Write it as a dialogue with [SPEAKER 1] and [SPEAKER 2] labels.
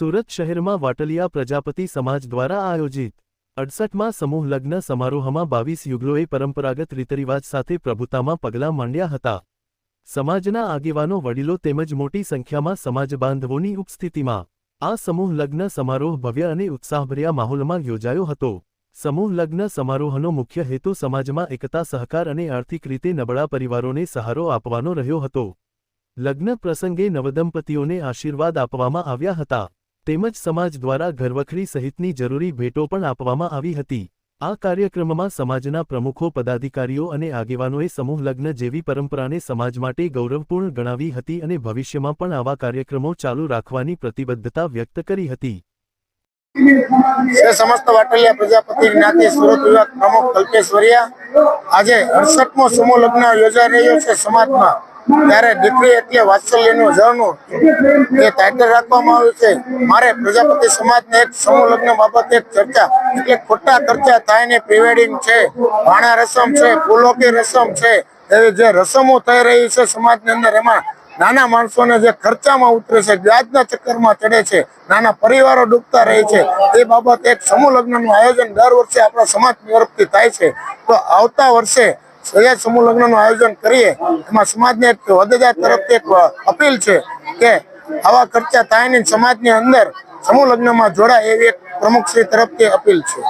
[SPEAKER 1] સુરત શહેરમાં વાટલિયા પ્રજાપતિ સમાજ દ્વારા આયોજિત અડસઠમાં સમૂહ લગ્ન સમારોહમાં બાવીસ યુગલોએ પરંપરાગત રીતરિવાજ સાથે પ્રભુતામાં પગલાં માંડ્યા હતા. સમાજના આગેવાનો વડીલો તેમજ મોટી સંખ્યામાં સમાજ બાંધવોની ઉપસ્થિતિમાં આ સમૂહ લગ્ન સમારોહ ભવ્ય અને ઉત્સાહભર્યા માહોલમાં યોજાયો હતો. સમૂહ લગ્ન સમારોહનો મુખ્ય હેતુ સમાજમાં એકતા, સહકાર અને આર્થિક રીતે નબળા પરિવારોને સહારો આપવાનો રહ્યો હતો. લગ્ન પ્રસંગે નવદંપતીઓને આશીર્વાદ આપવામાં આવ્યા હતા. તેમજ સમાજ દ્વારા ઘરવખરી સહિતની જરૂરી ભેટો પણ આપવામાં આવી હતી. આ કાર્યક્રમમાં સમાજના પ્રમુખો, પદાધિકારીઓ અને આગેવાનોએ સમૂહ જેવી પરંપરાને સમાજ માટે ગૌરવપૂર્ણ ગણાવી હતી અને ભવિષ્યમાં પણ આવા કાર્યક્રમો ચાલુ રાખવાની પ્રતિબદ્ધતા વ્યક્ત કરી હતી.
[SPEAKER 2] સમસ્ત વાટલિયા પ્રજાપતિ, જ્ઞાતિ, સુરત વિભાગ પ્રમુખ કલ્પેશ્વરિયા આજે અડસઠમો સમૂહ લગ્ન યોજાઈ રહ્યો છે સમાજમાં. ત્યારે દીકરી એટલે વાત્સલ્યનું ઝરણું એ ટાઇટલ રાખવામાં આવ્યું છે. મારે પ્રજાપતિ સમાજને એક સમૂહ લગ્ન બાબતે ચર્ચા, એટલે ખોટા ખર્ચા થાય ને પ્રિવેડિંગ છે. ભાણા રસમ છે, ફૂલોકી રસમ છે. એવી જે રસમો થઈ રહી છે સમાજની અંદર, એમાં નાના માણસોને જે ખર્ચામાં ઉતરે છે, વ્યાજના ચક્કરમાં ચડે છે, નાના પરિવારો ડૂબતા રહે છે, એ બાબત એક સમૂહ લગ્નનું આયોજન દર વર્ષે આપણા સમાજ તરફથી થાય છે. તો આવતા વર્ષે સહજાજ સમૂહ લગ્નનું આયોજન કરીએ, એમાં સમાજને એક હોદ્દેદાર તરફથી એક અપીલ છે કે આવા ખર્ચા થાય નહીં, સમાજની અંદર સમૂહ લગ્નમાં જોડાય એવી એક પ્રમુખશ્રી તરફથી અપીલ છે.